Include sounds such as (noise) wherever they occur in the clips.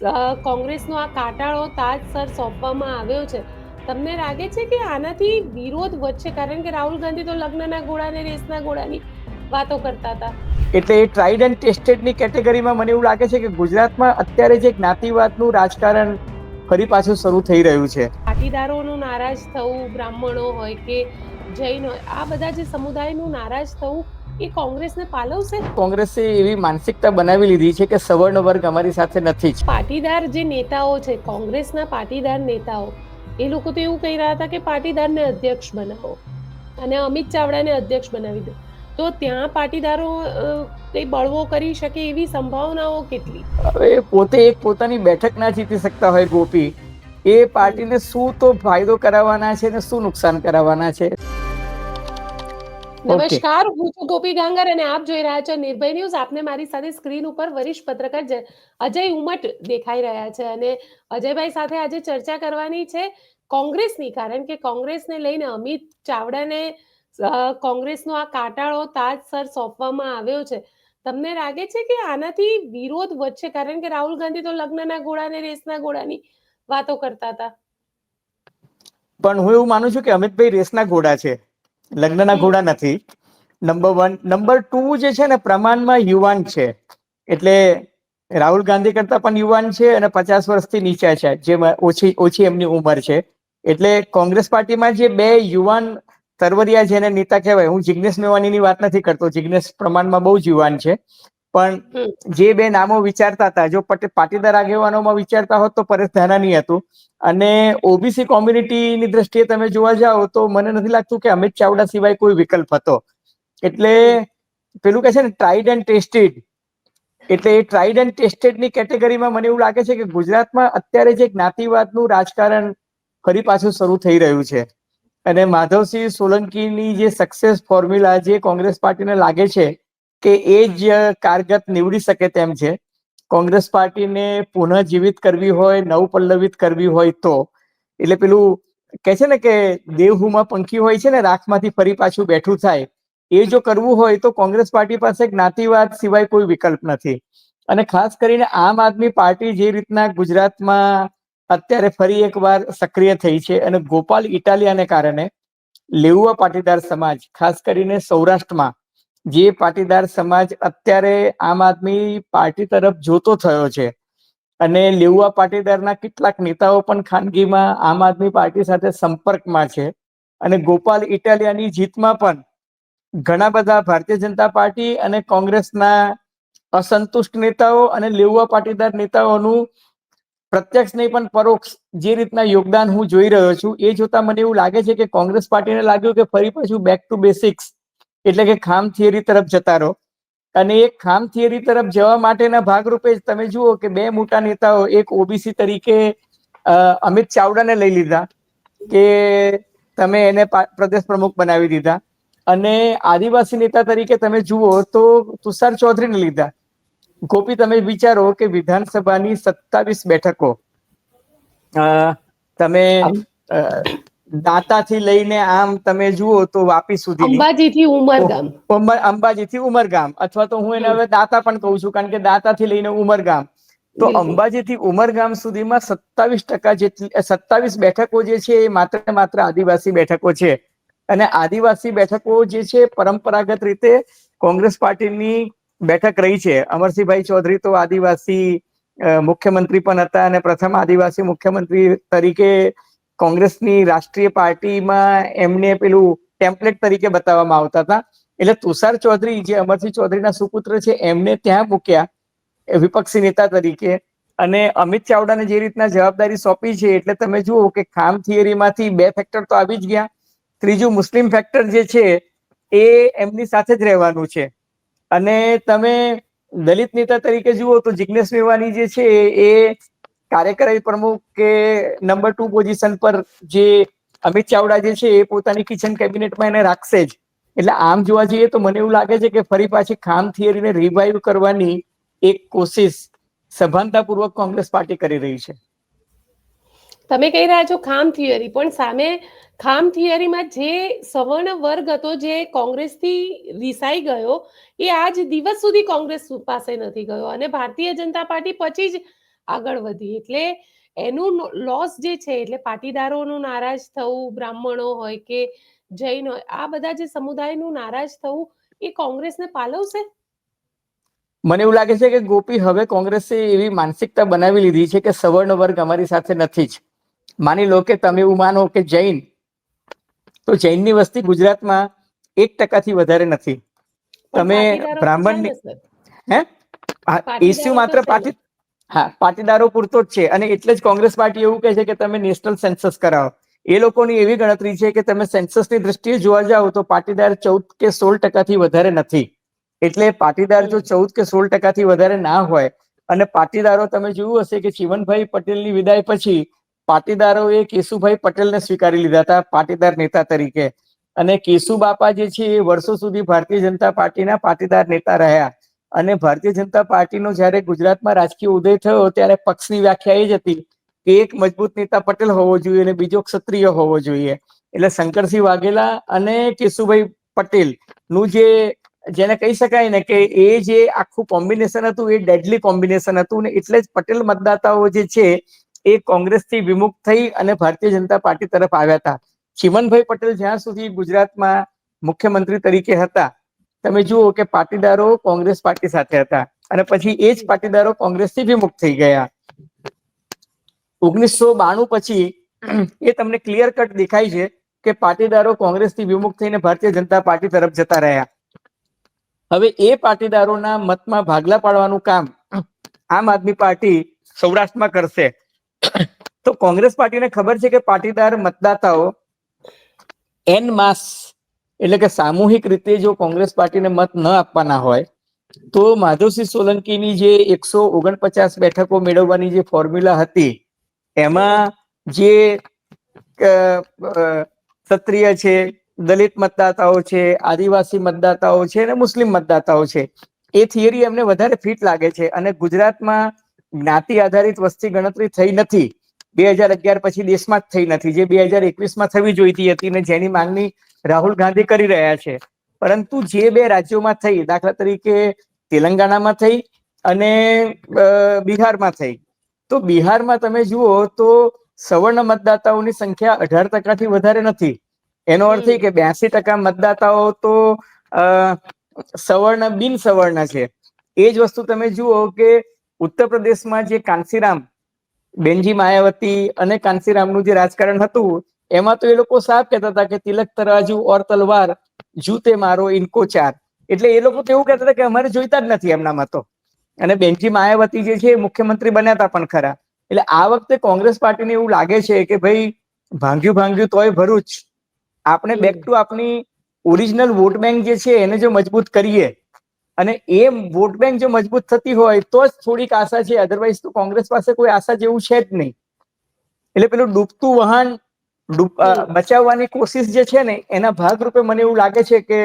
કોંગ્રેસનો આ કાટાળો તાજ સર સોંપવામાં આવ્યો છે. તમને લાગે છે કે આનાથી વિરોધ વધશે? કારણ કે રાહુલ ગાંધી તો લગ્નના ઘોડા રેસના ઘોડાની વાતો કરતા હતા. એટલે એ ટ્રાઇડ એન્ડ ટેસ્ટેડની કેટેગરીમાં મને એવું લાગે છે કે ગુજરાતમાં અત્યારે જે જ્ઞાતિવાદનું રાજકારણ ફરી પાછું શરૂ થઈ રહ્યું છે. પાટીદારોનું નારાજ થવું બ્રાહ્મણો હોય કે જૈન હોય આ બધા જે સમુદાયનું નારાજ થવું એ કોંગ્રેસને પાલવશે? કોંગ્રેસે એવી માનસિકતા બનાવી લીધી છે કે સવર્ણ વર્ગ અમારી સાથે નથી જ. પાટીદાર જે નેતાઓ છે કોંગ્રેસના પાટીદાર નેતાઓ એ લોકો તો એવું કહી રહ્યા હતા કે પાટીદારને અધ્યક્ષ બનાવો. અને અમિત ચાવડાને અધ્યક્ષ બનાવી દો. તો ત્યાં પાટીદારો કંઈ બળવો કરી શકે એવી સંભાવનાઓ કેટલી? હવે પોતે એક પોતાની બેઠક ના જીતી શકતા હોય ગોપી. એ પાર્ટીને શું તો ફાયદો કરાવવાના છે ને શું નુકસાન કરાવવાના છે. નમસ્કાર હું છું ગોપી ગાંગર અને આપ જોઈ રહ્યા છો નિર્ભય ન્યૂઝ. આપને મારી સાથે સ્ક્રીન ઉપર વરિષ્ઠ પત્રકાર અજય ઉમટ દેખાઈ રહ્યા છે અને અજયભાઈ સાથે આજે ચર્ચા કરવાની છે કોંગ્રેસની કારણ કે કોંગ્રેસને લઈને અમિત ચાવડાને કોંગ્રેસનો આ કાટાળો તાજ સર સોંપવામાં આવ્યો છે. તમને લાગે છે કે આનાથી વિરોધ વધશે? કારણ કે રાહુલ ગાંધી તો લગ્નના ઘોડા અને રેસના ઘોડાની વાતો કરતા હતા. પણ હું એવું માનું છું કે અમિતભાઈ રેસના ઘોડા છે. લગ્નના ઘોડા નથી. નંબર વન નંબર ટુ જે છે ને પ્રમાણમાં યુવાન છે. એટલે રાહુલ ગાંધી કરતા પણ યુવાન છે અને પચાસ વર્ષથી નીચા છે જે ઓછી ઓછી એમની ઉંમર છે. એટલે કોંગ્રેસ પાર્ટીમાં જે બે યુવાન તરવરિયા જેને નેતા કહેવાય હું જિગ્નેશ મેવાણીની વાત નથી કરતો જિગ્નેશ પ્રમાણમાં બહુ જ યુવાન છે. પણ જે બે નામો વિચારતા હતા જો પાટીદાર આગેવાનોમાં વિચારતા હોત તો પરેશ ધાનાની હતું. અને ઓબીસી કોમ્યુનિટીની દ્રષ્ટિએ તમે જોવા જાઓ તો મને નથી લાગતું કે અમિત ચાવડા સિવાય કોઈ વિકલ્પ હતો. એટલે પેલું કહે છે ને ટ્રાઇડ એન્ડ ટેસ્ટેડ એટલે એ ટ્રાઇડ એન્ડ ટેસ્ટેડની કેટેગરીમાં મને એવું લાગે છે કે ગુજરાતમાં અત્યારે જે જ્ઞાતિવાદનું રાજકારણ ફરી પાછું શરૂ થઈ રહ્યું છે. અને માધવસિંહ સોલંકીની જે સક્સેસ ફોર્મ્યુલા જે કોંગ્રેસ પાર્ટીને લાગે છે કે એ જ કારગત નીવડી શકે તેમ છે. કોંગ્રેસ પાર્ટીને પુનઃજીવિત કરવી હોય, નવપલ્લવિત કરવી હોય તો. એટલે પેલું કે છે ને કે દેવહુમાં પંખી હોય છે ને, રાખમાંથી ફરી પાછું બેઠું થાય. એ જો કરવું હોય તો કોંગ્રેસ પાર્ટી પાસે જ્ઞાતિવાદ સિવાય કોઈ વિકલ્પ નથી. અને ખાસ કરીને આમ આદમી પાર્ટી જે રીતના ગુજરાતમાં અત્યારે ફરી એકવાર સક્રિય થઈ છે અને ગોપાલ ઇટાલિયાને કારણે લેઉવા પાટીદાર સમાજ, ખાસ કરીને સૌરાષ્ટ્રમાં જે પાટીદાર સમાજ અત્યારે આમ આદમી પાર્ટી તરફ જોતો થયો છે. અને લેઉવા પાટીદારના કેટલાક નેતાઓ પણ ખાનગીમાં આમ આદમી પાર્ટી સાથે સંપર્કમાં છે. અને ગોપાલ ઇટાલિયાની જીતમાં પણ ઘણા બધા ભારતીય જનતા પાર્ટી અને કોંગ્રેસના અસંતુષ્ટ નેતાઓ અને લેઉવા પાટીદાર નેતાઓનું પ્રત્યક્ષ નહીં પણ પરોક્ષ જે રીતના યોગદાન હું જોઈ રહ્યો છું, એ જોતા મને એવું લાગે છે કે કોંગ્રેસ પાર્ટીને લાગ્યું કે ફરી પાછું બેક ટુ બેસિક્સ એટલે કે ખામ થિયરી તરફ જતા રહો. અને એ ખામ થિયરી તરફ જવા માટેના ભાગરૂપે જ તમે જુઓ કે બે મોટા નેતાઓ, એક ઓબીસી તરીકે અમિત ચાવડાને લઈ લીધા કે તમે એને પ્રદેશ પ્રમુખ બનાવી દીધા. અને આદિવાસી નેતા તરીકે તમે જુઓ તો તુષાર ચૌધરીને લીધા. ગોપી, તમે વિચારો કે વિધાનસભાની સત્તાવીસ બેઠકો તમે દાંતાથી લઈને આમ તમે જુઓ તો વાપી સુધી અંબાજી થી ઉમરગામ ઉમર અંબાજીથી ઉમરગામ. અથવા તો હું એને હવે દાતા પણ કહું છું કારણ કે દાતાથી લઈને ઉમરગામ. તો અંબાજી થી ઉમરગામ સુધીમાં સત્તાવીસ ટકા જેટલી સત્તાવીસ બેઠકો જે છે એ માત્ર માત્ર આદિવાસી બેઠકો છે. અને આદિવાસી બેઠકો જે છે પરંપરાગત રીતે કોંગ્રેસ પાર્ટીની બેઠક રહી છે. અમરસિંહભાઈ ચૌધરી તો આદિવાસી મુખ્યમંત્રી પણ હતા અને પ્રથમ આદિવાસી મુખ્યમંત્રી તરીકે કોંગ્રેસની રાષ્ટ્રીય પાર્ટીમાં એમને પેલું ટેમ્પલેટ તરીકે બતાવવામાં આવતા હતા. એટલે તુષાર ચૌધરી જે અમરસિંહ ચૌધરીના સુપુત્ર છે, એમને ત્યાં મૂક્યા વિપક્ષી નેતા તરીકે. અને અમિત ચાવડાને જે રીતના જવાબદારી સોંપી છે, એટલે તમે જુઓ કે ખામ થિયરીમાંથી બે ફેક્ટર તો આવી જ ગયા. ત્રીજું, મુસ્લિમ ફેક્ટર જે છે, એ એમની સાથે જ રહેવાનું છે. અને તમે દલિત નેતા તરીકે જુઓ તો જિગ્નેશ મેવાની જે છે, એ કાર્યકારી પ્રમુખ કે નંબર ટુ પોઝિશન પર જે અમિત ચાવડા જે છે એ પોતાની કિચન કેબિનેટમાં એને રાખશે જ. એટલે આમ જોવા જઈએ તો મને એવું લાગે છે કે ફરી પાછી ખામ થિયરીને રિવાઈવ કરવાની એક કોશિશ સભાનતાપૂર્વક કોંગ્રેસ પાર્ટી કરી રહી છે. તમે કહી રહ્યા છો ખામ થિયરી, પણ સામે ખામ થિયરીમાં જે સવર્ણ વર્ગ હતો જે કોંગ્રેસથી રિસાઈ ગયો, એ આજ દિવસ સુધી કોંગ્રેસ પાસે નથી ગયો. અને ભારતીય જનતા પાર્ટી પછી જ આગળ વધી. એટલે એનું લોસ જે છે એટલે પાટીદારોનું નારાજ થવું બ્રાહ્મણો હોય કે જૈન હોય આ બધા જે સમુદાયનું નારાજ થવું એ કોંગ્રેસને પાલવશે? મને એવું લાગે છે કે ગોપી હવે કોંગ્રેસે એવી માનસિકતા બનાવી લીધી છે કે સવર્ણ વર્ગ અમારી સાથે નથી જ. માની લો કે તમે એવું માનો કે જૈન તો જૈનની વસ્તી ગુજરાતમાં એક ટકાથી વધારે નથી. તમે બ્રાહ્મણ. હે? ઇસ્યુ માત્ર પાટી હા, પાટીદારો પૂરતો જ છે. અને એટલે જ કોંગ્રેસ પાર્ટી એવું કહે છે કે તમે નેશનલ સેન્સસ કરાવો. એ લોકોની એવી ગણતરી છે કે તમે સેન્સસની દ્રષ્ટિએ જોવા જાઓ તો પાટીદાર ચૌદ કે સોળ ટકાથી વધારે નથી. એટલે પાટીદાર જો ચૌદ કે સોળ ટકાથી વધારે ના હોય અને પાટીદારો તમે જોયું હશે કે ચીવનભાઈ પટેલની વિદાય પછી પાટીદારોએ કેશુભાઈ પટેલને સ્વીકારી લીધા હતા, પાટીદાર નેતા તરીકે. અને કેશુ બાપા જે છે એ વર્ષો સુધી ભારતીય જનતા પાર્ટીના પાટીદાર નેતા રહ્યા. અને ભારતીય જનતા પાર્ટીનો જ્યારે ગુજરાતમાં રાજકીય ઉદય થયો ત્યારે પક્ષની વ્યાખ્યા એ જ હતી કે એક મજબૂત નેતા પટેલ હોવો જોઈએ અને બીજો ક્ષત્રિય હોવો જોઈએ. એટલે શંકરસિંહ વાઘેલા અને કેશુભાઈ પટેલનું જે, જેને કહી શકાય ને કે એ જે આખું કોમ્બિનેશન હતું, એ ડેડલી કોમ્બિનેશન હતું ને એટલે જ પટેલ મતદાતાઓ જે છે એ કોંગ્રેસથી વિમુખ થઈ અને ભારતીય જનતા પાર્ટી તરફ આવ્યા હતા. ચીમનભાઈ પટેલ જ્યાં સુધી ગુજરાતમાં મુખ્યમંત્રી તરીકે હતા તમે જુઓ કે પાટીદારો કોંગ્રેસ પાર્ટી સાથે હતા અને પછી એ જ પાટીદારો કોંગ્રેસથી વિમુખ થઈ ગયા. ઓગણીસો બાણું પછી એ તમને ક્લિયર કટ દેખાય છે કે પાટીદારો કોંગ્રેસથી વિમુખ થઈને ભારતીય જનતા પાર્ટી તરફ જતા રહ્યા. હવે એ પાટીદારોના મતમાં ભાગલા પાડવાનું કામ આમ આદમી પાર્ટી સૌરાષ્ટ્રમાં કરશે. તો કોંગ્રેસ પાર્ટીને ખબર છે કે પાટીદાર મતદાતાઓ એન માસ એટલે કે સામૂહિક રીતે જો કોંગ્રેસ પાર્ટીને મત ન આપવાના હોય, તો માધવસિંહ સોલંકીની જે એકસો ઓગણપચાસ બેઠકો મેળવવાની જે ફોર્મ્યુલા હતી, એમાં જે ક્ષત્રિય છે, દલિત મતદાતાઓ છે, આદિવાસી મતદાતાઓ છે અને મુસ્લિમ મતદાતાઓ છે, એ થિયરી એમને વધારે ફિટ લાગે છે અને ગુજરાતમાં જ્ઞાતિ આધારિત વસ્તી ગણતરી થઈ નથી. બે હજાર અગિયાર પછી દેશમાં જ થઈ નથી. જે બે હજાર એકવીસમાં થવી જોઈતી હતી અને જેની માંગણી રાહુલ ગાંધી કરી રહ્યા છે. પરંતુ જે બે રાજ્યોમાં થઈ, દાખલા તરીકે તેલંગાણામાં થઈ અને બિહારમાં થઈ. તો બિહારમાં તમે જુઓ તો સવર્ણ મતદાતાઓની સંખ્યા અઢાર ટકાથી વધારે નથી. એનો અર્થ એ કે બ્યાસી ટકા મતદાતાઓ તો સવર્ણ બિન સવર્ણ છે. એ જ વસ્તુ તમે જુઓ કે ઉત્તર પ્રદેશમાં જે કાંસીરામ, બેનજી માયાવતી અને કાંસીરામનું જે રાજકારણ હતું એમાં તો એ લોકો સાફ કહેતા હતા કે તિલક તરાજુ ઓર તલવાર, જૂતે મારો ઇનકો ચાર. એટલે એ લોકો તો એવું કહેતા હતા કે અમારે જોઈતા જ નથી એમનામાં તો. અને બેનજી માયાવતી જે છે મુખ્યમંત્રી બન્યા હતા પણ ખરા. એટલે આ વખતે કોંગ્રેસ પાર્ટીને એવું લાગે છે કે ભાઈ ભાંગ્યું ભાંગ્યું તોય ભરૂચ. આપણે બેક ટુ આપણી ઓરિજિનલ વોટ બેંક જે છે એને જો મજબૂત કરીએ. અને એ વોટ બેંક જો મજબૂત થતી હોય તો જ થોડીક આશા છે. અધરવાઇઝ તો કોંગ્રેસ પાસે કોઈ આશા જેવું છે જ નહીં. એટલે પેલું ડૂબતું વહાણ. બચાવવાની કોશિશ જે છે ને એના ભાગરૂપે મને એવું લાગે છે કે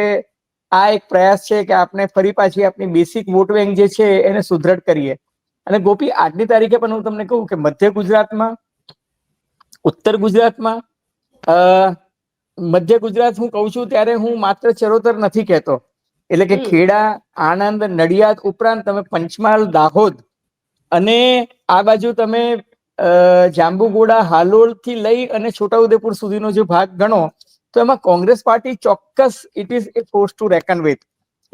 આ એક પ્રયાસ છે કે આપણે ફરી પાછી આપણી બેસિક વોટ બેંક જે છે એને સુદ્રઢ કરીએ. અને ગોપી આજની તારીખે પણ હું તમને કહું કે મધ્ય ગુજરાતમાં ઉત્તર ગુજરાતમાં અ, મધ્ય ગુજરાત હું કહું છું ત્યારે હું માત્ર ચરોતર નથી કહેતો. એટલે કે ખેડા આણંદ નડિયાદ ઉપરાંત તમે પંચમહાલ દાહોદ અને આ બાજુ તમે જાંબુગોડા હાલોલથી લઈ અને છોટાઉદેપુર સુધીનો જે ભાગ ગણો, તો એમાં કોંગ્રેસ પાર્ટી ચોક્કસ it is a force to reckon with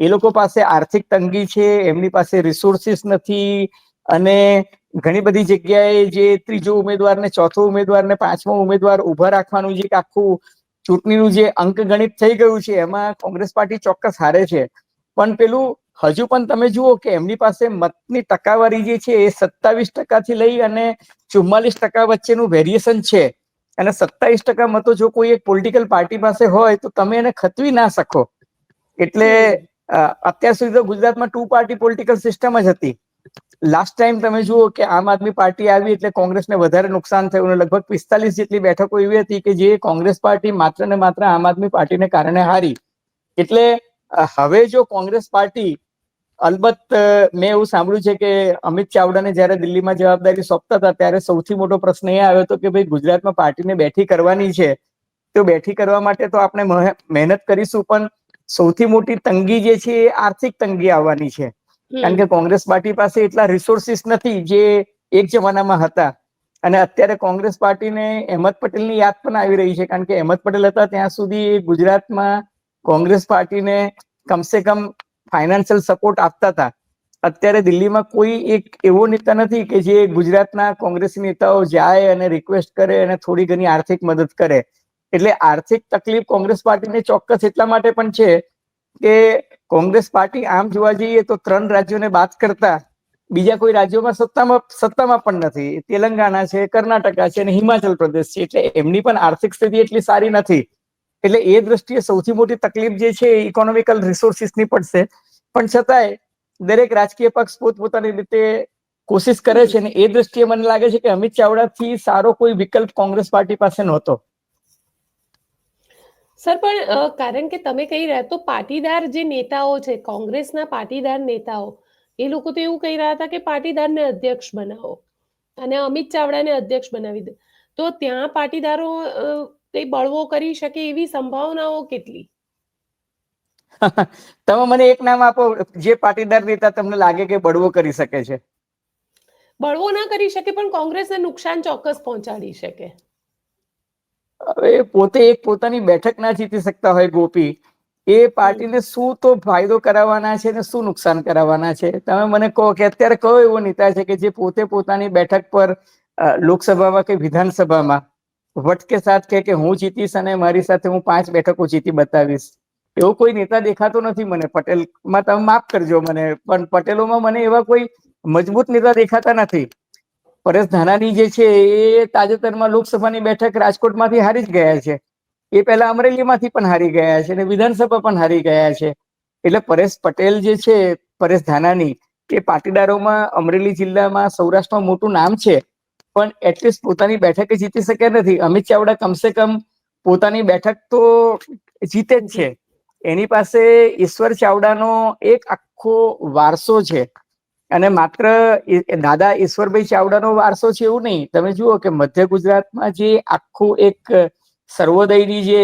એ લોકો પાસે આર્થિક તંગી છે, એમની પાસે રિસોર્સિસ નથી, અને ઘણી બધી જગ્યાએ જે ત્રીજો ઉમેદવાર ને ચોથો ઉમેદવાર ને પાંચમો ઉમેદવાર ઊભા રાખવાનું જે આખું ચૂંટણીનું જે અંકગણિત થઈ ગયું છે, એમાં કોંગ્રેસ પાર્ટી ચોક્કસ હારે છે. પણ પેલું હજુ પણ તમે જુઓ કે એમની પાસે મતની ટકાવારી જે છે એ સત્તાવીસ ટકાથી લઈ અને ચુમ્માલીસ ટકા વચ્ચેનું વેરિએશન છે. અને સત્તાવીસ ટકા મતો જો કોઈ એક પોલિટિકલ પાર્ટી પાસે હોય તો તમે એને ખતવી ના શકો. એટલે અત્યાર સુધી તો ગુજરાતમાં ટુ પાર્ટી પોલિટિકલ સિસ્ટમ જ હતી. લાસ્ટ ટાઈમ તમે જુઓ કે આમ આદમી પાર્ટી આવી એટલે કોંગ્રેસને વધારે નુકસાન થયું અને લગભગ પિસ્તાલીસ જેટલી બેઠકો એવી હતી કે જે કોંગ્રેસ પાર્ટી માત્ર ને માત્ર આમ આદમી પાર્ટીને કારણે હારી. એટલે હવે જો કોંગ્રેસ પાર્ટી અલબત્ત મેં એવું સાંભળ્યું છે કે અમિત ચાવડાને જ્યારે દિલ્હીમાં જવાબદારી સોંપતા હતા ત્યારે સૌથી મોટો પ્રશ્ન એ આવ્યો હતો કે ભાઈ ગુજરાતમાં પાર્ટીને બેઠી કરવાની છે. તો બેઠી કરવા માટે તો આપણે મહેનત કરીશું પણ સૌથી મોટી તંગી જે છે એ આર્થિક તંગી આવવાની છે. કારણ કે કોંગ્રેસ પાર્ટી પાસે એટલા રિસોર્સિસ નથી જે એક જમાનામાં હતા. અને અત્યારે કોંગ્રેસ પાર્ટીને અહેમદ પટેલની યાદ પણ આવી રહી છે કારણ કે અહેમદ પટેલ હતા ત્યાં સુધી ગુજરાતમાં કોંગ્રેસ પાર્ટીને કમસે કમ ફાઇનાન્શિયલ સપોર્ટ આપતા હતા. અત્યારે દિલ્હીમાં કોઈ એક એવો નેતા નથી કે જે ગુજરાતના કોંગ્રેસી નેતાઓ જાય અને રિક્વેસ્ટ કરે અને થોડી ઘણી આર્થિક મદદ કરે. એટલે આર્થિક તકલીફ કોંગ્રેસ પાર્ટીને ચોક્કસ એટલા માટે પણ છે કે કોંગ્રેસ પાર્ટી આમ જોવા જઈએ તો ત્રણ રાજ્યોને બાદ કરતા, બીજા કોઈ રાજ્યોમાં સત્તામાં સત્તામાં પણ નથી. તેલંગાણા છે, કર્ણાટકા છે અને હિમાચલ પ્રદેશ છે. એટલે એમની પણ આર્થિક સ્થિતિ એટલી સારી નથી. એટલે એ દ્રષ્ટિએ સૌથી મોટી તકલીફ જે છે ઇકોનોમિકલ રિસોર્સિસની પડશે. પણ છતાંય, દરેક રાજકીય પક્ષ પોતપોતાની રીતે કોશિશ કરે છે અને એ દ્રષ્ટિએ મને લાગે છે કે અમિત ચાવડાથી સારો કોઈ વિકલ્પ કોંગ્રેસ પાર્ટી પાસે નહોતો. સર, પણ કારણ કે તમે કહી રહ્યા તો પાટીદાર જે નેતાઓ છે, કોંગ્રેસના પાટીદાર નેતાઓ, એ લોકો તો એવું કહી રહ્યા હતા કે પાટીદારને અધ્યક્ષ બનાવો અને અમિત ચાવડાને અધ્યક્ષ બનાવી દે. તો ત્યાં પાટીદારો અ, એ બળવો કરી શકે એવી સંભાવનાઓ કેટલી? (laughs) તમે મને એક નામ આપો જે પાટીદાર નેતા તમને લાગે કે બળવો કરી શકે છે? બળવો ના કરી શકે પણ કોંગ્રેસને નુકસાન ચોક્કસ પહોંચાડી શકે. હવે પોતે એક પોતાની બેઠક ના જીતી શકતા હોય ગોપી. એ પાર્ટીને શું તો ફાયદો કરાવવાના છે ને શું નુકસાન કરાવવાના છે? તમે મને કહો કે અત્યારે કયો એવો નેતા છે કે જે પોતે પોતાની બેઠક પર લોકસભામાં કે વિધાનસભામાં વટ કે સાથ કે કે હું જીતીશ અને મારી સાથે હું પાંચ બેઠકો જીતી બતાવીશ. એવો કોઈ નેતા દેખાતો નથી મને. પટેલમાં તમે માફ કરજો મને. પણ પટેલોમાં મને એવા કોઈ મજબૂત નેતા દેખાતા નથી. પરેશ ધાનાની જે છે એ તાજેતરમાં લોકસભાની બેઠક રાજકોટમાંથી હારી જ ગયા છે. એ પહેલા અમરેલીમાંથી પણ હારી ગયા છે અને વિધાનસભા પણ હારી ગયા છે. એટલે પરેશ પટેલ જે છે, પરેશ ધાનાની એ પાટીદારોમાં અમરેલી જિલ્લામાં સૌરાષ્ટ્રમાં મોટું નામ છે. પણ એટલીસ્ટ પોતાની બેઠક જીતી શક્યા નથી. અમિત ચાવડા કમસે કમ પોતાની બેઠક તો જીતે જ છે. એની પાસે ઈશ્વર ચાવડાનો એક આખો વારસો છે. અને માત્ર દાદા ઈશ્વરભાઈ ચાવડાનો વારસો છે એવું નહીં. તમે જુઓ કે મધ્ય ગુજરાતમાં જે આખું એક સર્વોદયની જે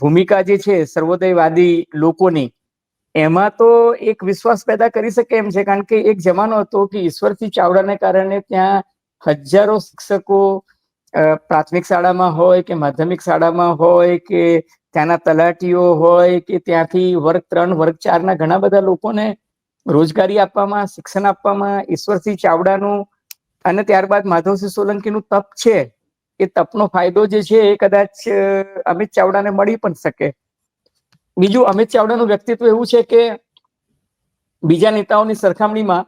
ભૂમિકા જે છે સર્વોદયવાદી લોકોની, એમાં તો એક વિશ્વાસ પેદા કરી શકે એમ છે. કારણ કે એક જમાનો હતો કે ઈશ્વરસિંહ ચાવડાને કારણે ત્યાં હજારો શિક્ષકો પ્રાથમિક શાળામાં હોય કે માધ્યમિક શાળામાં હોય કે ત્યાંના તલાટીઓ હોય કે ત્યાંથી વર્ગ ત્રણ, વર્ગ ચારના ઘણા બધા લોકોને રોજગારી આપવામાં, શિક્ષણ આપવામાં, ઈશ્વરસિંહ ચાવડાનું અને ત્યારબાદ માધવસિંહ સોલંકીનું તપ છે. એ તપનો ફાયદો જે છે એ કદાચ અમિત ચાવડાને મળી પણ શકે. બીજું, અમિત ચાવડાનું વ્યક્તિત્વ એવું છે કે બીજા નેતાઓની સરખામણીમાં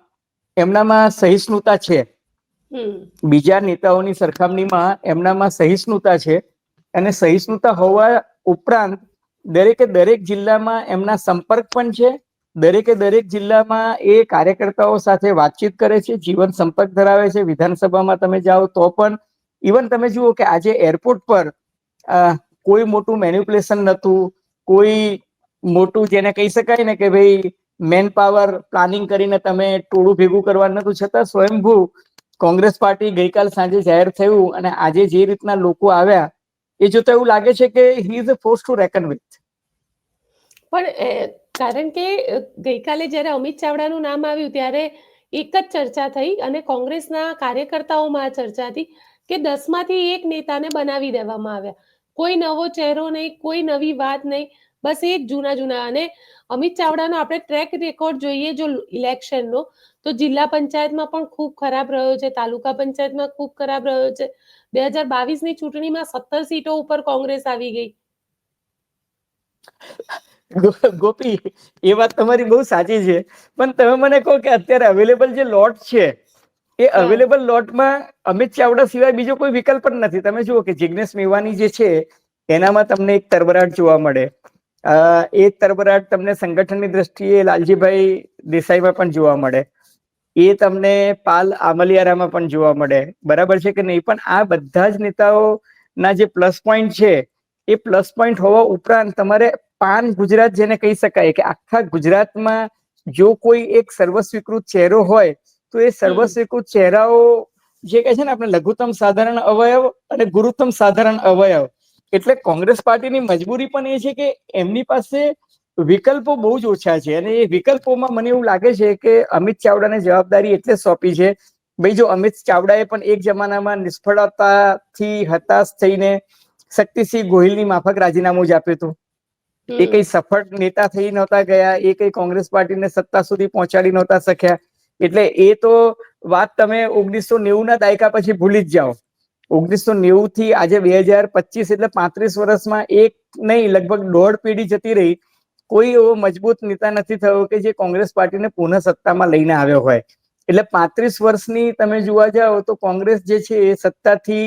એમનામાં સહિષ્ણુતા છે. બીજા નેતાઓની સરખામણીમાં એમનામાં સહિષ્ણુતા છે અને સહિષ્ણુતા હોવા ઉપરાંત દરેકે દરેક જિલ્લામાં એમના સંપર્ક પણ છે. દરેકે દરેક જિલ્લામાં એ કાર્યકર્તાઓ સાથે વાતચીત કરે છે, જીવન સંપર્ક ધરાવે છે. વિધાનસભામાં તમે જાઓ તો પણ ઇવન તમે જુઓ કે આજે એરપોર્ટ પર કોઈ મોટું મેન્યુપ્યુલેશન નહોતું. કોઈ મોટું જેને કહી શકાય ને કે ભાઈ મેન પાવર પ્લાનિંગ કરીને તમે ટોળું ભેગું કરવા નતું છતાં સ્વયંભૂ કોંગ્રેસ પાર્ટી ગઈકાલ સાંજે જાહેર થયું અને આજે જે રીતના લોકો આવ્યા, એ જોતા એવું લાગે છે કે he is force to reckon with પણ કારણ કે ગઈકાલે જ્યારે અમિત ચાવડાનું નામ આવ્યું, ત્યારે એક જ ચર્ચા થઈ અને કોંગ્રેસના કાર્યકર્તાઓમાં ચર્ચા હતી કે દસમાંથી એક નેતાને બનાવી દેવામાં આવ્યા. કોઈ નવો ચહેરો નહીં, કોઈ નવી વાત નહીં, બસ એ જ જૂના જૂના. અને અમિત ચાવડાનો આપણે ટ્રેક રેકોર્ડ જોઈએ, જો ઇલેક્શનનો તો જિલ્લા પંચાયતમાં પણ ખૂબ ખરાબ રહ્યો છે તાલુકા પંચાયતમાં ખૂબ ખરાબ રહ્યો છે. બે હજાર બાવીસની ચૂંટણીમાં સત્તર સીટો ઉપર કોંગ્રેસ આવી ગઈ. ગોપી એ વાત તમારી બહુ સાચી છે. પણ તમે મને કહો કે અત્યારે અવેલેબલ જે લોટ છે એ અવેલેબલ લોટમાં અમિત ચાવડા સિવાય બીજો કોઈ વિકલ્પ જ નથી. તમે જુઓ કે જિગ્નેશ મેવાની જે છે એનામાં તમને એક તરબરાટ જોવા મળે. એ તરબરાટ તમને સંગઠનની દ્રષ્ટિએ લાલજીભાઈ દેસાઈમાં પણ જોવા મળે. એ તમને પાલ આમલિયારામાં પણ જોવા મળે. બરાબર છે કે નહીં? પણ આ બધા જ નેતાઓના જે પ્લસ પોઈન્ટ છે, એ પ્લસ પોઈન્ટ હોવા ઉપરાંત તમારે પાન ગુજરાત જેને કહી શકાય કે આખા ગુજરાતમાં જો કોઈ એક સર્વસ્વીકૃત ચહેરો હોય, તો એ સર્વસ્વીકૃત ચહેરાઓ જે કહે છે ને, આપણે લઘુત્તમ સાધારણ અવયવ અને ગુરુત્તમ સાધારણ અવયવ. એટલે કોંગ્રેસ પાર્ટીની મજબૂરી પણ એ છે કે એમની પાસે વિકલ્પો બહુ જ ઓછા છે અને એ વિકલ્પોમાં મને એવું લાગે છે કે અમિત ચાવડાને જવાબદારી એટલે સોંપી છે. ભાઈ જો અમિત ચાવડાએ પણ એક જમાનામાં નિષ્ફળતાથી હતાશ થઈને શક્તિસિંહ ગોહિલની માફક રાજીનામું જ આપ્યું હતું. એ કઈ સફળ નેતા થઈ નહોતા ગયા એ કઈ કોંગ્રેસ પાર્ટીને સત્તા સુધી પહોંચાડી નહોતા શક્યા. એટલે એ તો વાત તમે ઓગણીસો નેવું ના દાયકા પછી ભૂલી જ જાઓ. ઓગણીસો નેવું થી આજે બે હજાર પચીસ એટલે પાંત્રીસ વર્ષમાં એક નહીં લગભગ દોઢ પેઢી જતી રહી. કોઈ એવો મજબૂત નેતા નથી થયો કે જે કોંગ્રેસ પાર્ટીને પુનઃ સત્તામાં લઈને આવ્યો હોય. એટલે પાંત્રીસ વર્ષની તમે જોવા જાઓ તો કોંગ્રેસ જે છે એ સત્તાથી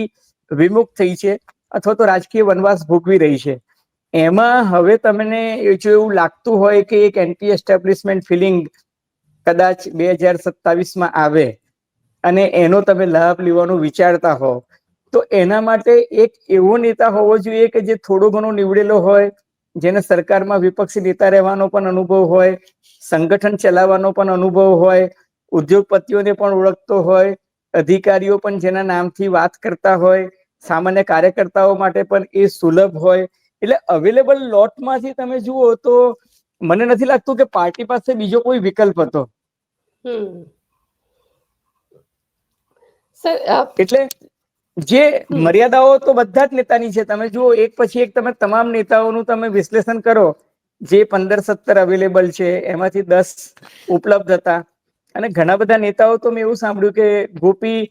વિમુખ થઈ છે અથવા તો રાજકીય વનવાસ ભોગવી રહી છે. એમાં હવે તમને જો એવું લાગતું હોય કે એક એન્ટી એસ્ટેબ્લિશમેન્ટ ફિલિંગ કદાચ બે હજાર સત્તાવીસમાં આવે અને એનો તમે લાભ લેવાનું વિચારતા હો, તો એના માટે એક એવો નેતા હોવો જોઈએ કે જે થોડો ઘણો નીવડેલો હોય જેને સરકારમાં વિપક્ષી નેતા રહેવાનો પણ અનુભવ હોય સંગઠન ચલાવવાનો પણ અનુભવ હોય ઉદ્યોગપતિઓને પણ ઓળખતો હોય અધિકારીઓ પણ જેના નામથી વાત કરતા હોય સામાન્ય કાર્યકર્તાઓ માટે પણ એ સુલભ હોય. એટલે અવેલેબલ લોટમાંથી તમે જુઓ તો મને નથી લાગતું કે પાર્ટી પાસે બીજો કોઈ વિકલ્પ હતો. એટલે જે મર્યાદાઓ તો બધા જ નેતાની છે. તમે જુઓ એક પછી એક તમે તમામ નેતાઓનું તમે વિશ્લેષણ કરો. જે પંદર સત્તર અવેલેબલ છે એમાંથી દસ ઉપલબ્ધ હતા. અને ઘણા બધા નેતાઓ તો મેં એવું સાંભળ્યું કે ગોપી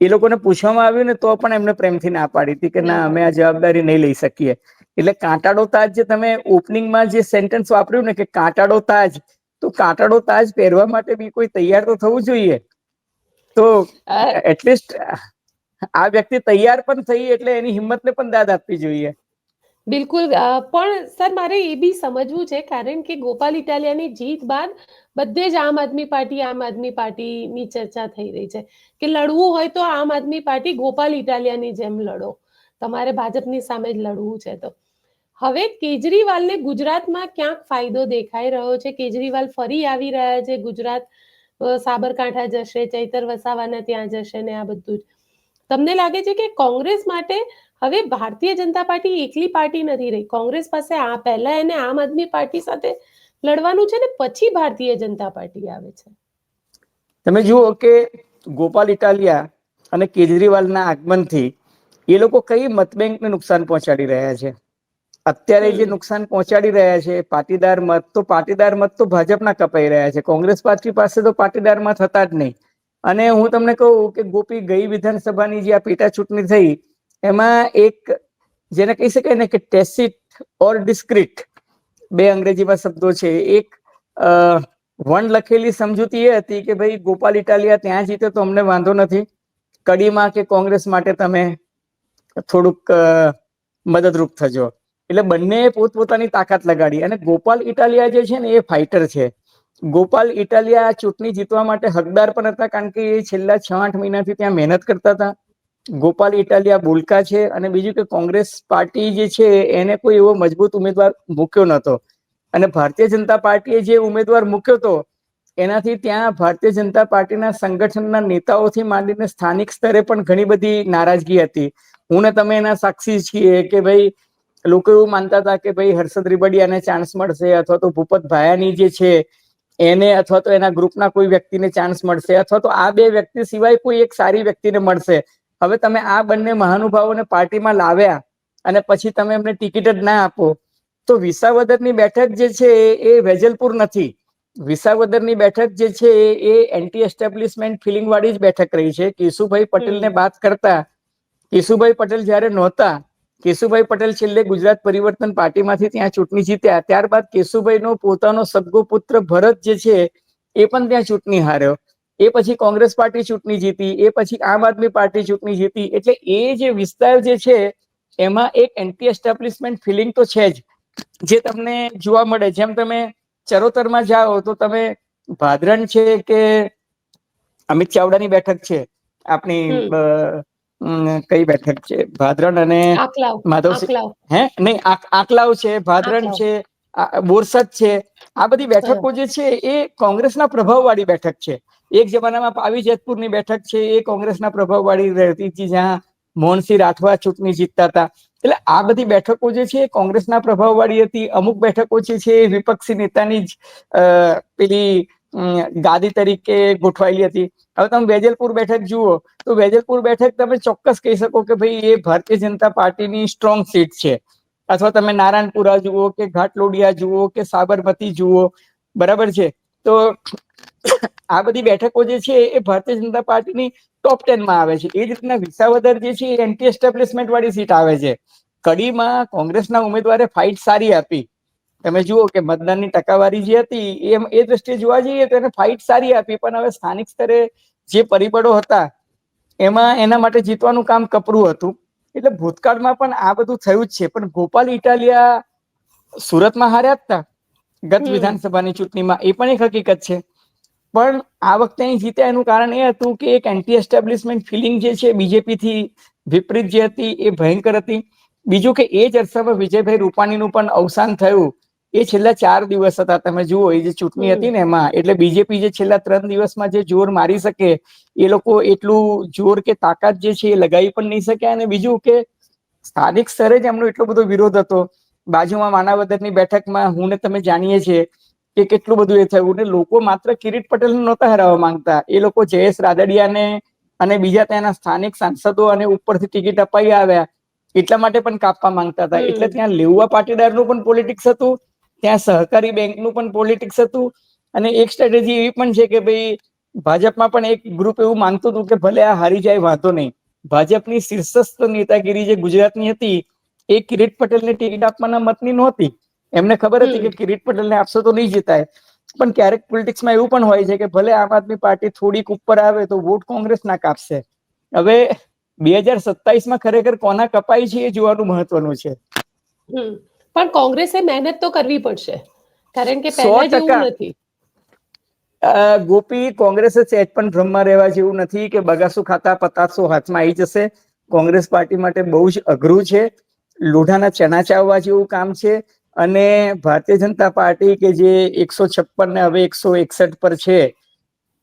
એ લોકોને પૂછવામાં આવ્યું ને તો પણ એમને પ્રેમથી ના પાડી હતી કે ના ના અમે આ જવાબદારી નહીં લઈ શકીએ. એટલે કાંટાડો તાજ જે તમે ઓપનિંગમાં જે સેન્ટેન્સ વાપર્યું ને કે કાંટાડો તાજ તો કાંટાડો તાજ પહેરવા માટે બી કોઈ તૈયાર તો થવું જોઈએ. તો એટલીસ્ટ આ વ્યક્તિ તૈયાર પણ થઈ એટલે એની હિંમતને પણ દાદ આપવી જોઈએ. બિલકુલ પણ સર મારે એ બી સમજવું છે કારણ કે ગોપાલ ઇટાલિયાની જીત બાદ બધે જ આમ આદમી પાર્ટી આમ આદમી પાર્ટીની ચર્ચા થઈ રહી છે. કે લડવું હોય તો આમ આદમી પાર્ટી ગોપાલ ઇટાલિયાની જેમ લડો. તમારે ભાજપની સામે જ લડવું છે તો. હવે કેજરીવાલને ગુજરાતમાં ક્યાંક ફાયદો દેખાઈ રહ્યો છે? કેજરીવાલ ફરી આવી રહ્યા છે ગુજરાત સાબરકાંઠા જશે, ચૈતર વસાવાના ત્યાં જશે ને આ બધું જ. તમને લાગે છે કે કોંગ્રેસ માટે હવે ભારતીય જનતા પાર્ટી એકલી પાર્ટી નથી રહી. કોંગ્રેસ પાસે આ પહેલા એને આમ આદમી પાર્ટી સાથે લડવાનું છે ને પછી ભારતીય જનતા પાર્ટી આવે છે. તમે જુઓ કે ગોપાલ ઇટાલિયા અને કેજરીવાલના આગમનથી એ લોકો કઈ મતબેંકને નુકસાન પહોંચાડી રહ્યા છે? અત્યારે જે નુકસાન પહોંચાડી રહ્યા છે પાટીદાર મત તો પાટીદાર મત તો ભાજપના કપાઈ રહ્યા છે. કોંગ્રેસ પાર્ટી પાસે તો પાટીદાર મત હતા જ નહીં. અને હું તમને કહું કે ગોપી ગઈ વિધાનસભાની જે આ પેટા ચૂંટણી થઈ એમાં એક જેને કહી શકાય ને કે ટેસિટ ઓર ડિસ્ક્રિટ બે અંગ્રેજીમાં શબ્દો છે. એક વન લખેલી સમજૂતી એ હતી કે ભાઈ ગોપાલ ઇટાલિયા ત્યાં જીતે તો અમને વાંધો નથી. કડીમાં કે કોંગ્રેસ માટે તમે થોડુંક મદદરૂપ થજો. એટલે બંને પોતપોતાની તાકાત લગાડી. અને ગોપાલ ઇટાલિયા જે છે ને, એ ફાઇટર છે. ગોપાલ ઇટાલિયા ચૂંટણી જીતવા માટે હકદાર પણ હતા, કારણ કે એ છેલ્લા છ, આઠ મહિનાથી ત્યાં મહેનત કરતા હતા. ગોપાલ ઇટાલિયા બોલકા છે અને બીજું કે કોંગ્રેસ પાર્ટી જે છે, એને કોઈ એવો મજબૂત ઉમેદવાર મૂક્યો નતો અને ભારતીય જનતા પાર્ટીએ જે ઉમેદવાર મૂક્યો હતો, એનાથી ત્યાં ભારતીય જનતા પાર્ટીના સંગઠનના નેતાઓથી માંડીને સ્થાનિક સ્તરે પણ ઘણી બધી નારાજગી હતી. હું ને તમે એના સાક્ષી છીએ કે ભાઈ લોકો એવું માનતા હતા કે ભાઈ હર્ષદ રીબડિયાને ચાન્સ મળશે અથવા તો ભૂપત ભાયાની જે છે એને અથવા તો એના ગ્રુપના કોઈ વ્યક્તિને ચાન્સ મળશે અથવા તો આ બે વ્યક્તિ સિવાય કોઈ એક સારી વ્યક્તિને મળશે. હવે તમે આ બંને મહાનુભાવોને પાર્ટીમાં લાવ્યા અને પછી તમે એમને ટિકિટ જ ના આપો તો વિસાવદરની બેઠક જે છે એ વેજલપુર નથી. વિસાવદરની બેઠક જે છે એ એન્ટી એસ્ટેબ્લિશમેન્ટ ફિલિંગ વાળી જ બેઠક રહી છે. કેશુભાઈ પટેલને. વાત કરતા કેશુભાઈ પટેલ જ્યારે નહોતા કેશુભાઈ પટેલ છેલ્લે ગુજરાત પરિવર્તન પાર્ટીમાંથી ત્યાં ચૂંટણી જીત્યા. ત્યારબાદ કેશુભાઈનો પોતાનો સગો પુત્ર ભરત જે છે એ પણ ત્યાં ચૂંટણી હાર્યો. એ પછી કોંગ્રેસ પાર્ટી ચૂંટણી જીતી એ પછી આમ આદમી પાર્ટી ચૂંટણી જીતી. એટલે એ જે વિસ્તાર જે છે એમાં એક એન્ટી એસ્ટાબ્લિશમેન્ટ ફિલિંગ તો છે જ જે તમને જોવા મળે. જેમ તમે ચરોતરમાં જાઓ તો તમે ભાદરણ છે કે અમિત ચાવડાની બેઠક છે આપણી કઈ બેઠક છે? ભાદરણ અને આકલાવ હે? નહીં આકલાવ છે ભાદરણ છે બોરસદ છે. આ બધી બેઠકો જે છે એ કોંગ્રેસના પ્રભાવવાળી બેઠક છે. એક જમાનામાં પાવી જેતપુરની બેઠક છે એ કોંગ્રેસના પ્રભાવવાળી રહેતી હતી જ્યાં મોહનસિંહ રાઠવા ચૂંટણી જીતતા હતા. એટલે આ બધી બેઠકો જે છે એ કોંગ્રેસના પ્રભાવવાળી હતી. અમુક બેઠકો જે છે એ વિપક્ષી નેતાની જ પેલી ગાદી તરીકે ગોઠવાયેલી હતી. હવે તમે વેજલપુર બેઠક જુઓ, તો વેજલપુર બેઠક તમે ચોક્કસ કહી શકો કે ભાઈ એ ભારતીય જનતા પાર્ટીની સ્ટ્રોંગ સીટ છે. અથવા તમે નારાયણપુરા જુઓ કે ઘાટલોડિયા જુઓ કે સાબરમતી જુઓ, બરાબર છે? તો આ બધી બેઠકો જે છે એ ભારતીય જનતા પાર્ટીની ટોપ ટેનમાં આવે છે. એ રીતના વિસાવદર જે છે એ એન્ટી એસ્ટેબ્લિશમેન્ટ વાળી સીટ આવે છે. કડીમાં કોંગ્રેસના ઉમેદવારે ફાઇટ સારી આપી. તમે જુઓ કે મતદાનની ટકાવારી જે હતી એમ એ દ્રષ્ટિએ જોવા જઈએ તો એને ફાઇટ સારી આપી પણ હવે સ્થાનિક સ્તરે જે પરિબળો હતા એમાં એના માટે જીતવાનું કામ કપરું હતું. એટલે ભૂતકાળમાં પણ આ બધું થયું જ છે. પણ ગોપાલ ઇટાલિયા સુરતમાં હાર્યા હતા ગત. વિધાનસભાની ચૂંટણીમાં. એ પણ એક હકીકત છે. પણ આ વખતે અહીં જીત્યા એનું કારણ એ હતું કે એક એન્ટી એસ્ટેબ્લિશમેન્ટ ફિલિંગ જે છે બીજેપી થી વિપરીત જે હતી એ ભયંકર હતી. બીજું કે એ જ અરસામાં વિજયભાઈ રૂપાણીનું પણ અવસાન થયું. એ છેલ્લા ચાર દિવસ હતા. તમે જુઓ એ જે ચૂંટણી હતી ને એમાં એટલે બીજેપી જે છેલ્લા ત્રણ દિવસમાં જે જોર મારી શકે એ લોકો એટલું જોર કે તાકાત જે છે એ લગાવી પણ નહીં શક્યા. અને બીજું કે સ્થાનિક સ્તરે જ એમનો એટલો બધો વિરોધ હતો. બાજુમાં માણાવદરની બેઠકમાં હું ને તમે જાણીએ છીએ કે કેટલું બધું એ થયું ને લોકો માત્ર કિરીટ પટેલ નહોતા હરાવવા માંગતા. એ લોકો જયેશ રાદડિયાને અને બીજા ત્યાંના સ્થાનિક સાંસદો અને ઉપરથી ટિકિટ અપાઈ આવ્યા. એટલા માટે પણ કાપવા માંગતા હતા. એટલે ત્યાં લેઉવા પાટીદારનું પણ પોલિટિક્સ હતું. ત્યાં સહકારી બેંકનું પણ પોલિટિક્સ હતું. અને એક સ્ટ્રેટેજી એવી પણ છે કે ભાઈ ભાજપમાં પણ એક ગ્રુપ એવું માનતું હતું કે ભલે આ હારી જાય વાંધો નહીં. ભાજપની શીર્ષસ્થ નેતાગીરી જે ગુજરાતની હતી એ કિરીટ પટેલને ટિકિટ આપવાના મતની નહોતી. એમને ખબર હતી કે કિરીટ પટેલને આપશો તો નહીં જીતાય. પણ ક્યારેક પોલિટિક્સમાં એવું પણ હોય છે કે ભલે આમ આદમી પાર્ટી થોડીક ઉપર આવે તો વોટ કોંગ્રેસના કાપશે. હવે બે હજાર સત્તાવીસમાં ખરેખર કોના કપાય છે એ જોવાનું મહત્વનું છે. પણ કોંગ્રેસે મહેનત તો કરવી પડશે. કારણ કે પહેલા જેવું નથી. ગોપી કોંગ્રેસે સેજ પણ ભ્રમમાં રહેવા જેવું નથી કે બગાસું ખાતા પતાસો હાથમાં આવી જશે. કોંગ્રેસ પાર્ટી માટે બહુ જ અઘરું છે. લોઢાના ચણા ચાવવા જેવું કામ છે. અને ભારતીય જનતા પાર્ટી કે જે એકસો છપ્પન ને હવે એકસો એકસઠ પર છે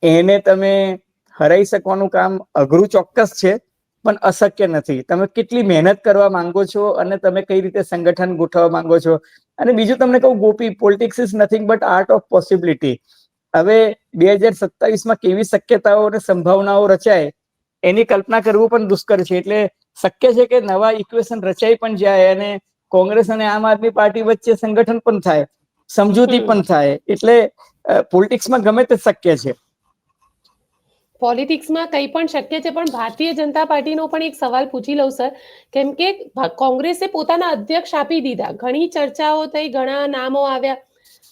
એને તમે હરાઈ શકવાનું કામ અઘરું ચોક્કસ છે. પણ અશક્ય નથી. તમે કેટલી મહેનત કરવા માંગો છો અને તમે કઈ રીતે સંગઠન ગોઠવવા માંગો છો? અને બીજું તમને કહું Gopi politics is nothing but art of possibility હવે બે હજાર સત્તાવીસમાં કેવી શક્યતાઓ અને સંભાવનાઓ રચાય એની કલ્પના કરવું પણ દુષ્કર છે. એટલે શક્ય છે કે નવા ઇક્વેશન રચાઈ પણ જાય અને કોંગ્રેસ અને આમ આદમી પાર્ટી વચ્ચે સંગઠન પણ થાય સમજૂતી પણ થાય. એટલે પોલિટિક્સમાં ગમે તે શક્ય છે. પોલિટિક્સમાં કંઈ પણ શક્ય છે પણ ભારતીય જનતા પાર્ટીનો પણ એક સવાલ પૂછી લઉં સર. કેમ કે કોંગ્રેસે પોતાના અધ્યક્ષ આપી દીધા. ઘણી ચર્ચાઓ થઈ ઘણા નામો આવ્યા.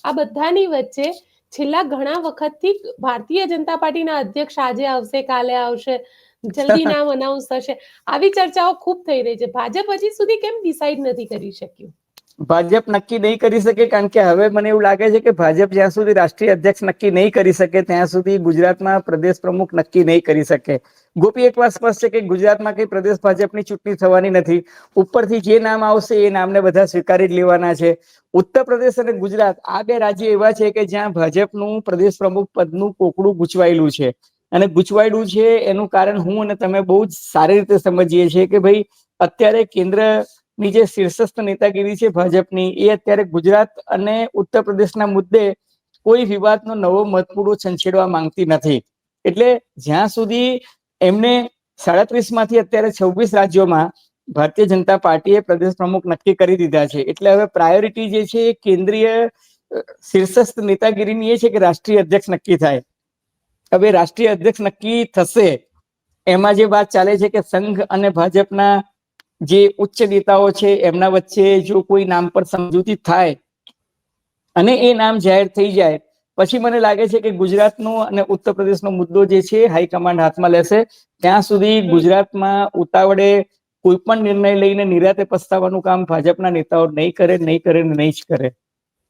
આ બધાની વચ્ચે છેલ્લા ઘણા વખતથી ભારતીય જનતા પાર્ટીના અધ્યક્ષ આજે આવશે કાલે આવશે. જલ્દી (laughs) નામ અનાઉન્સ થશે. આવી ચર્ચાઓ ખૂબ થઈ રહી છે. ભાજપ હજી સુધી કેમ ડિસાઈડ નથી કરી શક્યું? ભાજપ નક્કી નહીં કરી શકે કારણ કે હવે મને એવું લાગે છે કે ભાજપ જ્યાં સુધી રાષ્ટ્રીય અધ્યક્ષ નક્કી નહીં કરી શકે, ત્યાં સુધી ગુજરાતમાં પ્રદેશ પ્રમુખ નક્કી નહીં કરી શકે. ગોપી, એક વાત સ્પષ્ટ છે કે ગુજરાતમાં કઈ પ્રદેશ ભાજપની ચૂંટણી થવાની નથી. ઉપરથી જે નામ આવશે એ નામને બધા સ્વીકારી જ લેવાના છે. ઉત્તર પ્રદેશ અને ગુજરાત આ બે રાજ્ય એવા છે કે જ્યાં ભાજપનું પ્રદેશ પ્રમુખ પદનું કોકડું ગૂંચવાયેલું છે. અને ગૂંચવાયેલું છે એનું કારણ હું અને તમે બહુ જ સારી રીતે સમજીએ છીએ કે ભાઈ અત્યારે કેન્દ્રની જે શીર્ષસ્થ નેતાગીરી છે ભાજપની. એ અત્યારે ગુજરાત અને ઉત્તર પ્રદેશના મુદ્દે કોઈ વિવાદનો નવો મતપૂડો છંછેડવા માંગતી નથી. એટલે જ્યાં સુધી એમને સાડત્રીસમાંથી અત્યારે છવ્વીસ રાજ્યોમાં ભારતીય જનતા પાર્ટીએ પ્રદેશ પ્રમુખ નક્કી કરી દીધા છે. એટલે હવે પ્રાયોરિટી જે છે એ કેન્દ્રીય શીર્ષસ્થ નેતાગીરીની એ છે કે રાષ્ટ્રીય અધ્યક્ષ નક્કી થાય. હવે રાષ્ટ્રીય અધ્યક્ષ નક્કી થશે, એમાં જે વાત ચાલે છે કે સંઘ અને ભાજપના જે ઉચ્ચ નેતાઓ છે, એમના વચ્ચે જો કોઈ નામ પર સમજૂતી થાય અને એ નામ જાહેર થઈ જાય, પછી મને લાગે છે કે ગુજરાતનો અને ઉત્તર પ્રદેશનો મુદ્દો જે છે, હાઈકમાન્ડ હાથમાં લેશે. ત્યાં સુધી ગુજરાતમાં ઉતાવળે કોઈ પણ નિર્ણય લઈને નિરાતે પસ્તાવાનું કામ ભાજપના નેતાઓ નહીં કરે નહીં કરે નહીં જ કરે.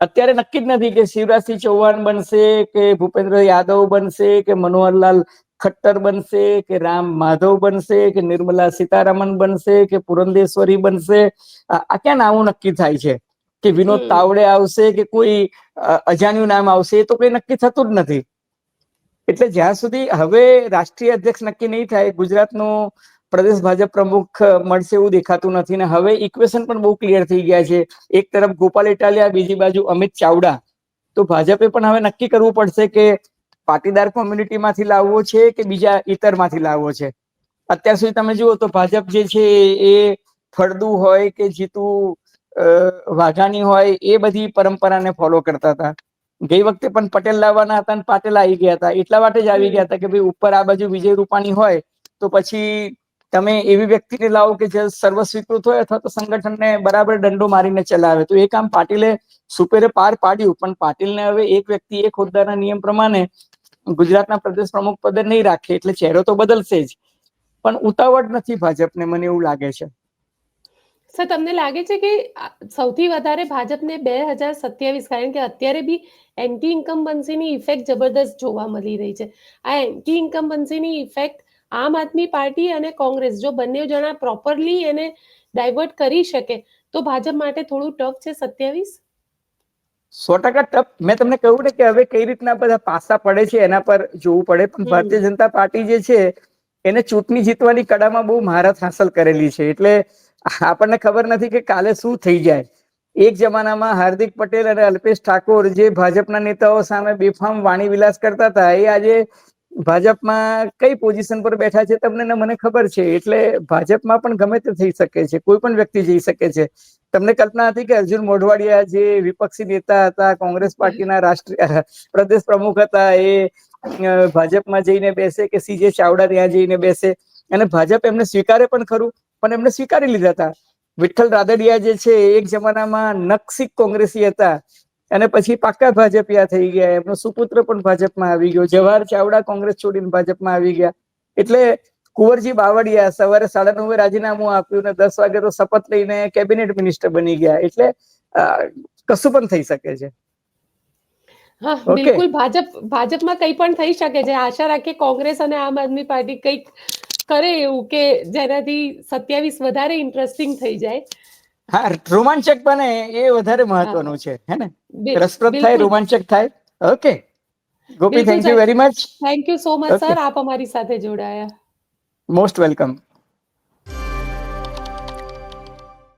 અત્યારે નક્કી જ નથી કે શિવરાજસિંહ ચૌહાણ બનશે, કે ભૂપેન્દ્ર યાદવ બનશે, કે મનોહરલાલ ખટ્ટર બનશે કે રામ માધવ બનશે કે નિર્મલા સીતારામન બનશે કે પુરંદેશ્વરી બનશે? આ ક્યાં નામો નક્કી થાય છે? કે વિનોદ તાવડે આવશે કે કોઈ અજાણ્યું નામ આવશે? એ તો કઈ નક્કી થતું જ નથી. એટલે જ્યાં સુધી હવે રાષ્ટ્રીય અધ્યક્ષ નક્કી નહીં થાય ગુજરાતનો પ્રદેશ ભાજપ પ્રમુખ મળશે એવું દેખાતું નથી ને હવે ઇક્વેશન પણ બહુ ક્લિયર થઈ ગયા છે. એક તરફ ગોપાલ ઇટાલિયા બીજી બાજુ અમિત ચાવડા. તો ભાજપે પણ હવે નક્કી કરવું પડશે કે પાટીદાર કોમ્યુનિટીમાંથી લાવવો છે કે બીજા ઇતરમાંથી લાવવો છે? અત્યાર સુધી તમે જુઓ તો ભાજપ જે છે એ ફળદુ હોય કે જીતુ વાઘાણી હોય એ બધી પરંપરાને ફોલો કરતા હતા. ગઈ વખતે પણ પટેલ લાવવાના હતા અને પાટેલ આવી ગયા હતા. એટલા માટે જ આવી ગયા હતા કે ભાઈ ઉપર આ બાજુ વિજય રૂપાણી હોય તો પછી તમે એવી વ્યક્તિને લાવો કે જે સર્વ સ્વીકૃત હોય અથવા તો સંગઠનને બરાબર દંડો મારીને ચલાવે. તો એ કામ પાટીલે સુપેરે પાર પાડ્યું. પણ પાટીલને હવે એક વ્યક્તિ, એક હોદ્દાના નિયમ પ્રમાણે ગુજરાતના પ્રદેશ પ્રમુખ પદે નહીં રાખે એટલે ચહેરો તો બદલશે જ. પણ ઉતાવળ નથી ભાજપને, મને એવું લાગે છે. સર, તમને લાગે છે કે સૌથી વધારે ભાજપને બે હજાર સત્યાવીસ, કારણ કે અત્યારે બી એન્ટી ઇન્કમ્બન્સીની ઇફેક્ટ જબરદસ્ત જોવા મળી રહી છે. આ એન્ટી ઇન્કમ્બન્સીની ઇફેક્ટ આમ આદમી પાર્ટી અને કોંગ્રેસ, જો બંને જણા પ્રોપરલી એને ડાયવર્ટ કરી શકે, તો ભાજપ માટે થોડું ટફ છે સત્યાવીસ? સો ટકા ટપ મેં તમને કહ્યું ને કે હવે કઈ રીતના બધા પાસા પડે છે એના પર જોવું પડે. પણ ભારતીય જનતા પાર્ટી જે છે એને ચૂંટણી જીતવાની કળામાં બહુ મહારત હાંસલ કરેલી છે. એટલે આપણને ખબર નથી કે કાલે શું થઈ જાય. એક જમાનામાં હાર્દિક પટેલ અને અલ્પેશ ઠાકોર જે ભાજપના નેતાઓ સામે બેફામ વાણી વિલાસ કરતા હતા એ આજે ભાજપમાં કઈ પોઝિશન પર બેઠા છે તમને મને ખબર છે. એટલે ભાજપમાં પણ ગમે તે થઈ શકે છે. કોઈ પણ વ્યક્તિ જઈ શકે છે. તમને કલ્પના હતી કે અર્જુન મોઢવાડિયા જે વિપક્ષી નેતા હતા કોંગ્રેસ પાર્ટીના રાષ્ટ્રીય (laughs) પ્રદેશ પ્રમુખ હતા એ ભાજપમાં જઈને બેસે કે સીજે ચાવડા ત્યાં જઈને બેસે? અને ભાજપ એમને સ્વીકારે પણ ખરું પણ એમને સ્વીકારી લીધા હતા. વિઠ્ઠલ રાદડિયા જે છે એક જમાનામાં નક્ષિક કોંગ્રેસી હતા. અને પછી પાક્કા ભાજપિયા થઈ ગયા. એમનો સુપુત્ર પણ ભાજપમાં આવી ગયો. જવાહર ચાવડા કોંગ્રેસ છોડીને ભાજપમાં આવી ગયા. એટલે કુંવરજી બાવળિયા સવારે સાડા નવે રાજીનામું આપ્યું ને દસ વાગે તો શપથ લઈને કેબિનેટ મિનિસ્ટર બની ગયા. એટલે કશું પણ થઈ શકે છે. હા બિલકુલ. ભાજપ ભાજપમાં કંઈ પણ થઈ શકે છે. આશા રાખીએ કોંગ્રેસ અને આમ આદમી પાર્ટી કંઈક કરે એવું કે જેનાથી સત્યાવીસ વધારે ઇન્ટરેસ્ટિંગ થઈ જાય. હા રોમાંચક બને એ વધારે મહત્વનું છે હે ને? રસપ્રદ થાય રોમાંચક થાય. Okay Gopi thank you very much thank you so much sir આપ અમારી સાથે જોડાયા. Most welcome.